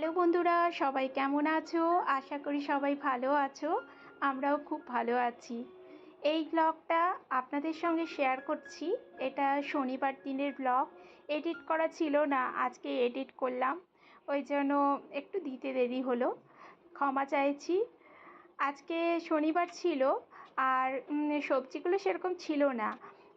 Hello বন্ধুরা, সবাই কেমন আছো? আশা করি সবাই ভালো আছো, আমরাও খুব ভালো আছি। এই ব্লগটা আপনাদের সঙ্গে শেয়ার করছি। এটা শনিবার দিনের ব্লগ এডিট করা ছিল না, আজকে এডিট করলাম। ওই জন্য একটু দিতে দেরি হলো, ক্ষমা চাইছি। আজকে শনিবার ছিল, আর সবজিগুলো সেরকম ছিল না।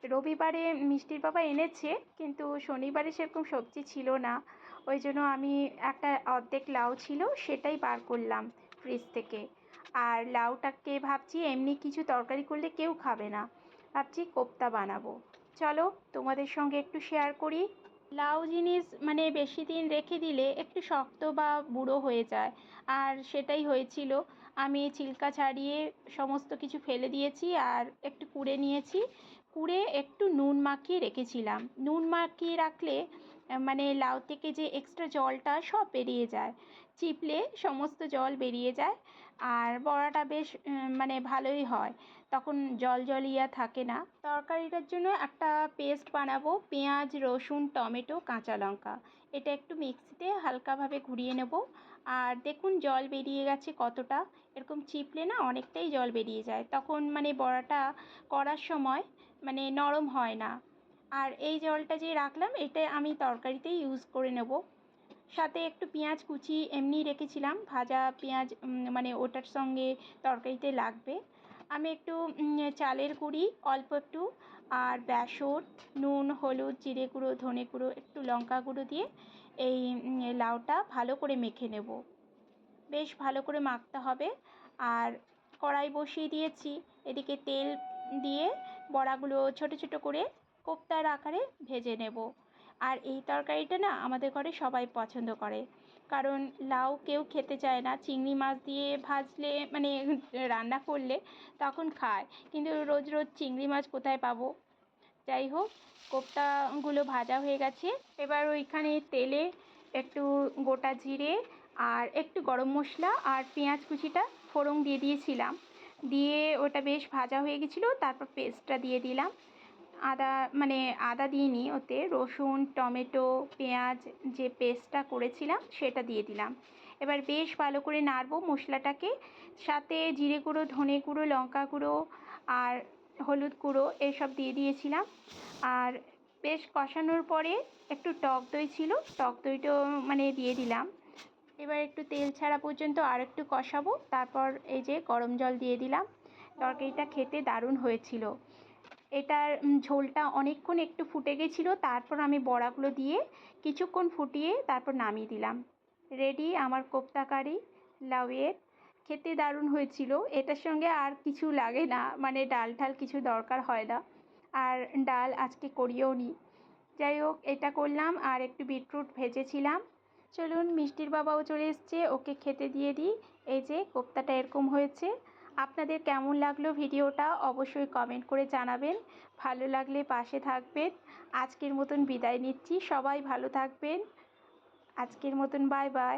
রবিবারে মিষ্টির বাবা এনেছে, কিন্তু শনিবারে সেরকম সবজি ছিল না। ওই জন্য আমি একটা অর্ধেক লাউ ছিল, সেটাই বার করলাম ফ্রিজ থেকে। আর লাউটাকে ভাবছি এমনি কিছু তরকারি করলে কেউ খাবে না। ভাবছি কোপ্তা বানাবো। চলো তোমাদের সঙ্গে একটু শেয়ার করি। লাউ জিনিস মানে বেশি দিন রেখে দিলে একটু শক্ত বা বুড়ো হয়ে যায়। আর সেটাই হয়েছিল। আমি চিল্কা ছাড়িয়ে সমস্ত কিছু ফেলে দিয়েছি আর একটু কুড়ে নিয়েছি। কুড়ে একটু নুন মাখিয়ে রেখেছিলাম। নুন মাখিয়ে রাখলে মানে লাউ থেকে যে এক্সট্রা জলটা সব বেরিয়ে যায়। চিপলে সমস্ত জল বেরিয়ে যায় আর বড়াটা বেশ মানে ভালোই হয়। তখন জল জলিয়া থাকে না। তরকারিটার জন্য একটা পেস্ট বানাবো, পেঁয়াজ, রসুন, টমেটো, কাঁচা লঙ্কা। এটা একটু মিক্সিতে হালকাভাবে ঘুরিয়ে নেব। আর দেখুন জল বেরিয়ে গেছে কতটা। এরকম চিপলে না অনেকটাই জল বেরিয়ে যায়। তখন মানে বড়াটা করার সময় মানে নরম হয় না। আর এই জলটা যে রাখলাম, এটা আমি তরকারিতেই ইউজ করে নেব। সাথে একটু পেঁয়াজ কুচি এমনি রেখেছিলাম, ভাজা পেঁয়াজ মানে ওটার সঙ্গে তরকারিতে লাগবে। আমি একটু চালের গুঁড়ি, অল্প একটু, আর বেসন, নুন, হলুদ, জিরে গুঁড়ো, ধনে গুঁড়ো, একটু লঙ্কা গুঁড়ো দিয়ে এই লাউটা ভালো করে মেখে নেব। বেশ ভালো করে মাখতে হবে। আর কড়াই বসিয়ে দিয়েছি। এদিকে তেল দিয়ে বড়াগুলো ছোটো ছোটো করে কোপ্তার আকারে ভেজে নেব। আর এই তরকারিটা না আমাদের ঘরে সবাই পছন্দ করে। কারণ লাউ কেউ খেতে চায় না, চিংড়ি মাছ দিয়ে ভাজলে মানে রান্না করলে তখন খায়। কিন্তু রোজ রোজ চিংড়ি মাছ কোথায় পাবো? যাই হোক, কোপ্তাগুলো ভাজা হয়ে গেছে। এবার ওইখানে তেলে একটু গোটা জিরে আর একটু গরম মশলা আর পেঁয়াজ কুচিটা ফোড়ন দিয়ে দিয়েছিলাম। দিয়ে ওটা বেশ ভাজা হয়ে গেছিল, তারপর পেস্টটা দিয়ে দিলাম। আদা মানে আদা দিইনি ওতে, রসুন, টমেটো, পেঁয়াজ যে পেস্টটা করেছিলাম সেটা দিয়ে দিলাম। এবার বেশ ভালো করে নাড়বো মশলাটাকে, সাথে জিরে গুঁড়ো, ধনে গুঁড়ো, লঙ্কা গুঁড়ো আর হলুদ গুঁড়ো এসব দিয়ে দিয়েছিলাম। আর বেশ কষানোর পরে একটু টক দই ছিল, টক দইটাও মানে দিয়ে দিলাম। এবার একটু তেল ছাড়া পর্যন্ত আর একটু কষাবো। তারপর এই যে গরম জল দিয়ে দিলাম। তরকারিটা খেতে দারুণ হয়েছিল। এটার ঝোলটা অনেকক্ষণ একটু ফুটে গেছিল। তারপর আমি বড়াগুলো দিয়ে কিছুক্ষণ ফুটিয়ে তারপর নামিয়ে দিলাম। রেডি আমার কোপ্তা কারি লাউয়ের খেতে দারুণ হয়েছিল। এটার সঙ্গে আর কিছু লাগে না। মানে ডাল ঠাল কিছু দরকার হয় না। আর ডাল আজকে করিও নি। যাই হোক, এটা করলাম। আর একটু বিটরুট ভেজেছিলাম। চলুন মিষ্টির বাবাও চলে এসছে, ওকে খেতে দিয়ে দিই। এই যে কোপ্তাটা এরকম হয়েছে। আপনাদের কেমন লাগল ভিডিওটা অবশ্যই কমেন্ট করে জানাবেন। ভালো লাগলে পাশে থাকবেন। আজকের মতন বিদায় নিচ্ছি। সবাই ভালো থাকবেন। আজকের মতন বাই বাই